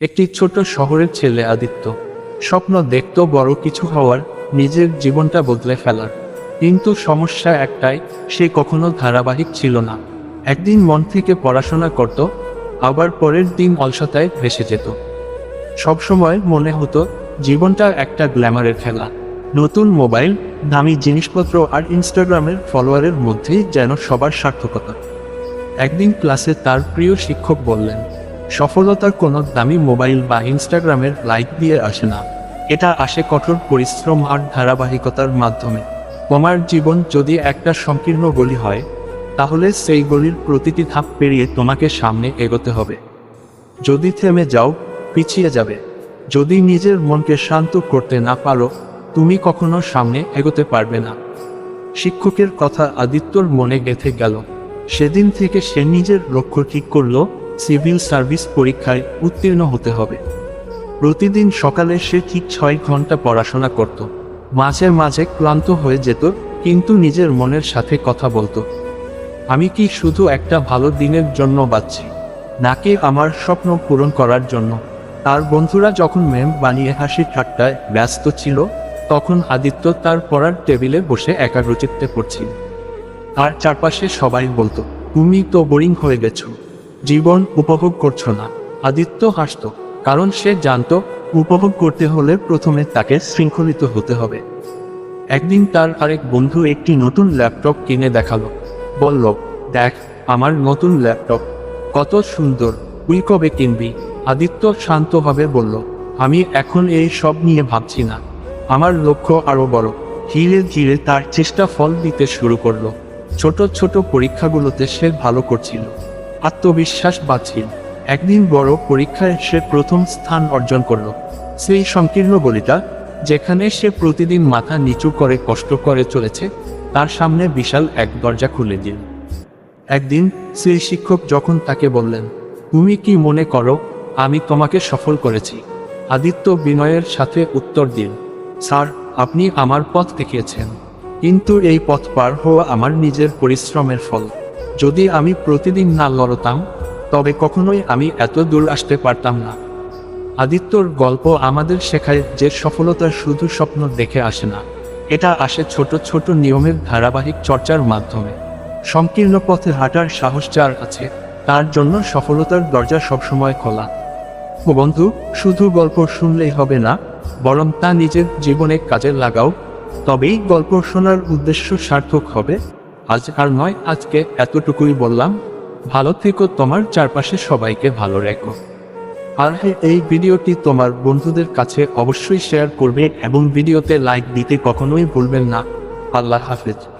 একটি ছোট শহরের ছেলে আদিত্য। স্বপ্ন দেখত বড় কিছু হওয়ার, নিজের জীবনটা বদলে ফেলার। কিন্তু সমস্যা একটাই, সে কখনো ধারাবাহিক ছিল না। একদিন মন থেকে পড়াশোনা করত, আবার পরের দিন অলসতায় ভেসে যেত। সবসময় মনে হতো, জীবনটা একটা গ্ল্যামারের খেলা। নতুন মোবাইল, দামি জিনিসপত্র আর ইনস্টাগ্রামের ফলোয়ারের মধ্যেই যেন সবার সার্থকতা। একদিন ক্লাসে তার প্রিয় শিক্ষক বললেন সফলতার কোনো দামি মোবাইল বা ইনস্টাগ্রামের লাইক দিয়ে আসে না। এটা আসে কঠোর পরিশ্রম আর ধারাবাহিকতার মাধ্যমে। তোমার জীবন যদি একটা সংকীর্ণ গলি হয়, তাহলে সেই গলির প্রতিটি ধাপ পেরিয়ে তোমাকে সামনে এগোতে হবে। যদি থেমে যাও, পিছিয়ে যাবে। যদি নিজের মনকে শান্ত করতে না পারো, তুমি কখনো সামনে এগোতে পারবে না। শিক্ষকের কথা আদিত্যর মনে গেঁথে গেল। সেদিন থেকে সে নিজের লক্ষ্য ঠিক করল সিভিল সার্ভিস পরীক্ষায় উত্তীর্ণ হতে হবে। প্রতিদিন সকালে সে ঠিক ছয় ঘণ্টা পড়াশোনা করত। মাঝে মাঝে ক্লান্ত হয়ে যেত, কিন্তু নিজের মনের সাথে কথা বলতো। আমি কি শুধু একটা ভালো দিনের জন্য বাঁচছি, নাকি আমার স্বপ্ন পূরণ করার জন্য? তার বন্ধুরা যখন ম্যাম বানিয়ে হাসি ঠাট্টায় ব্যস্ত ছিল, তখন আদিত্য তার পড়ার টেবিলে বসে একাগ্রচিত্তে পড়ছিল। আর চারপাশে সবাই বলতো, তুমি তো বোরিং হয়ে গেছো। জীবন উপভোগ করছ না। আদিত্য হাসত, কারণ সে জানতো, উপভোগ করতে হলে প্রথমে তাকে শৃঙ্খলিত হতে হবে। একদিন তার আরেক বন্ধু একটি নতুন ল্যাপটপ কিনে দেখাল। বলল, দেখ, আমার নতুন ল্যাপটপ, কত সুন্দর, তুই কবে কিনবি? আদিত্য শান্তভাবে বলল, আমি এখন এই সব নিয়ে ভাবছি না। আমার লক্ষ্য আরও বড়। ধীরে ধীরে তার চেষ্টা ফল দিতে শুরু করল। ছোট ছোট পরীক্ষাগুলোতে সে ভালো করছিল। আত্মবিশ্বাস বাড়ছিল একদিন বড় পরীক্ষায় সে প্রথম স্থান অর্জন করল। সেই সংকীর্ণ গলিটা যেখানে সে প্রতিদিন মাথা নিচু করে কষ্ট করে চলেছে, তার সামনে বিশাল এক দরজা খুলে দিল। একদিন সেই শিক্ষক যখন তাকে বললেন, তুমি কি মনে করো, আমি তোমাকে সফল করেছি? আদিত্য বিনয়ের সাথে উত্তর দিল, স্যার, আপনি আমার পথ দেখিয়েছেন। কিন্তু এই পথ পার হওয়া আমার নিজের পরিশ্রমের ফল। যদি আমি প্রতিদিন না লড়তাম, তবে কখনোই আমি এত দূর আসতে পারতাম না। আদিত্যর গল্প আমাদের শেখায় যে সফলতা শুধু স্বপ্ন দেখে আসে না, এটা আসে ছোট ছোট নিয়মের ধারাবাহিক চর্চার মাধ্যমে। সংকীর্ণ পথে হাঁটার সাহস যার আছে, তার জন্য সফলতার দরজা সবসময় খোলা। বন্ধু, শুধু গল্প শুনলেই হবে না, বরং তা নিজের জীবনে কাজে লাগাও। তবেই গল্প শোনার উদ্দেশ্য সার্থক হবে। আজ আর নয়, আজকে এতটুকুই বললাম। ভালো থেকো তোমার চারপাশে সবাইকে ভালো রেখো। আর হ্যাঁ এই ভিডিওটি তোমার বন্ধুদের কাছে অবশ্যই শেয়ার করবে এবং ভিডিওতে লাইক দিতে কখনোই ভুলবেন না। আল্লাহ হাফেজ।